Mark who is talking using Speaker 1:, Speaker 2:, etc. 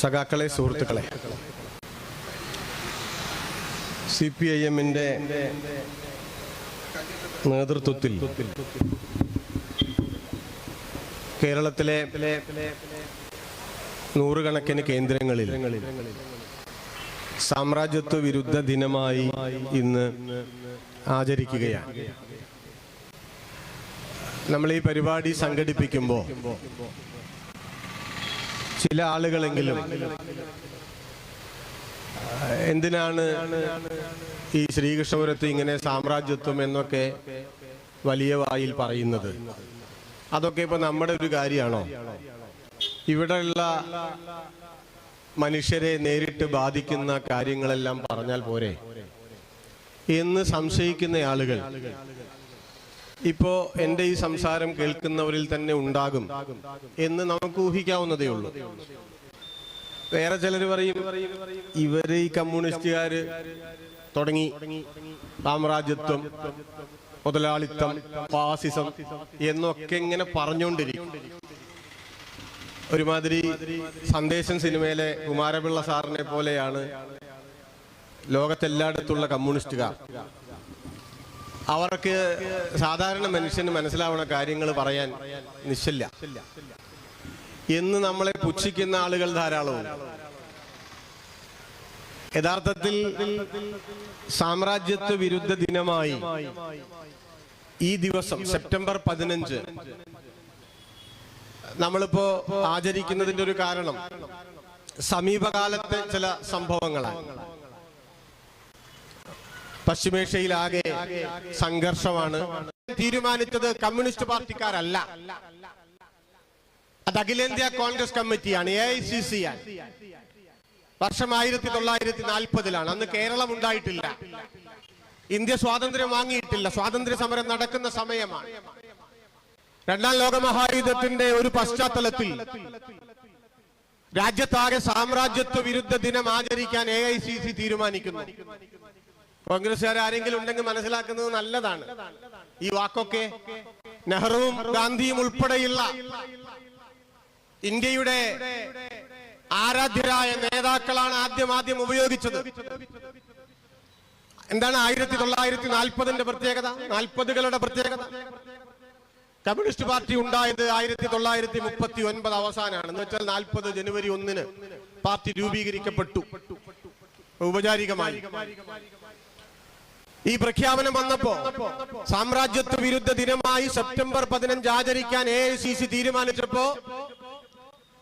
Speaker 1: സഖാക്കളെ സുഹൃത്തുക്കളെ C P I എമ്മിന്റെ നേതൃത്വത്തിൽ കേരളത്തിലെ നൂറുകണക്കിന് കേന്ദ്രങ്ങളിൽ സാമ്രാജ്യത്വ വിരുദ്ധ ദിനമായി ഇന്ന് ആചരിക്കുകയാണ്. നമ്മൾ ഈ പരിപാടി സംഘടിപ്പിക്കുമ്പോൾ ചില ആളുകളെങ്കിലും. എന്തിനാണ് ഈ ശ്രീകൃഷ്ണപുരത്ത് ഇങ്ങനെ സാമ്രാജ്യത്വം എന്നൊക്കെ വലിയ വായിൽ പറയുന്നത്? അതൊക്കെ ഇപ്പൊ നമ്മുടെ ഒരു കാര്യമാണോ? ഇവിടെയുള്ള മനുഷ്യരെ നേരിട്ട് ബാധിക്കുന്ന കാര്യങ്ങളെല്ലാം പറഞ്ഞാൽ പോരെ? എന്ന് സംശയിക്കുന്ന ആളുകൾ ഇപ്പോ എന്റെ ഈ സംസാരം കേൾക്കുന്നവരിൽ തന്നെ ഉണ്ടാകും എന്ന് നമുക്ക് ഊഹിക്കാവുന്നതേ ഉള്ളൂ. വേറെ ചിലർ പറയും ഇവർ ഈ കമ്മ്യൂണിസ്റ്റുകാര് തുടങ്ങി. സാമ്രാജ്യത്വം മുതലാളിത്തം ഫാസിസം എന്നൊക്കെ ഇങ്ങനെ പറഞ്ഞുകൊണ്ടിരിക്കും. ഒരുമാതിരി സന്ദേശം സിനിമയിലെ കുമാരപിള്ള സാറിനെ പോലെയാണ് ലോകത്തെല്ലായിടത്തുള്ള കമ്മ്യൂണിസ്റ്റുകാർ. അവർക്ക് സാധാരണ മനുഷ്യന് മനസ്സിലാവുന്ന കാര്യങ്ങൾ പറയാൻ നിശ്ചല്ല എന്ന് നമ്മളെ പുച്ഛിക്കുന്ന ആളുകൾ ധാരാളവും. യഥാർത്ഥത്തിൽ സാമ്രാജ്യത്വ വിരുദ്ധ ദിനമായി ഈ ദിവസം സെപ്റ്റംബർ പതിനഞ്ച് നമ്മളിപ്പോ ആചരിക്കുന്നതിന്റെ ഒരു കാരണം സമീപകാലത്തെ ചില സംഭവങ്ങളാണ്. പശ്ചിമേഷ്യയിലാകെ സംഘർഷമാണ്. തീരുമാനിച്ചത് കമ്മ്യൂണിസ്റ്റ് പാർട്ടിക്കാരല്ല. അത് അഖിലേന്ത്യാ കോൺഗ്രസ് കമ്മിറ്റിയാണ് എ ഐ സി സി ആണ്. വർഷം ആയിരത്തി തൊള്ളായിരത്തി നാൽപ്പതിലാണ് അന്ന് കേരളം ഉണ്ടായിട്ടില്ല. ഇന്ത്യ സ്വാതന്ത്ര്യം വാങ്ങിയിട്ടില്ല. സ്വാതന്ത്ര്യ സമരം നടക്കുന്ന സമയമാണ്. രണ്ടാം ലോകമഹായുദ്ധത്തിന്റെ ഒരു പശ്ചാത്തലത്തിൽ രാജ്യത്താകെ സാമ്രാജ്യത്വ വിരുദ്ധ ദിനം ആചരിക്കാൻ എ ഐ സി സി തീരുമാനിക്കുന്നു. കോൺഗ്രസ്സുകാർ ആരെങ്കിലും ഉണ്ടെങ്കിൽ മനസ്സിലാക്കുന്നത് നല്ലതാണ്. ഈ വാക്കൊക്കെ നെഹ്റുവും ഗാന്ധിയും ഉൾപ്പെടെയുള്ള ഇന്ത്യയുടെ ആരാധ്യരായ നേതാക്കളാണ് ആദ്യം ആദ്യം ഉപയോഗിച്ചത്. എന്താണ് ആയിരത്തി തൊള്ളായിരത്തി നാൽപ്പതിന്റെ പ്രത്യേകത? നാൽപ്പതുകളുടെ പ്രത്യേകത? കമ്മ്യൂണിസ്റ്റ് പാർട്ടി ഉണ്ടായത് ആയിരത്തി തൊള്ളായിരത്തി മുപ്പത്തി ഒൻപത് അവസാനമാണ്. എന്ന് വെച്ചാൽ നാൽപ്പത് ജനുവരി ഒന്നിന് പാർട്ടി രൂപീകരിക്കപ്പെട്ടു. ഔപചാരികമായി. ഈ പ്രഖ്യാപനം വന്നപ്പോ സാമ്രാജ്യത്വ വിരുദ്ധ ദിനമായി സെപ്റ്റംബർ പതിനഞ്ച് ആചരിക്കാൻ എ ഐ സി സി തീരുമാനിച്ചപ്പോ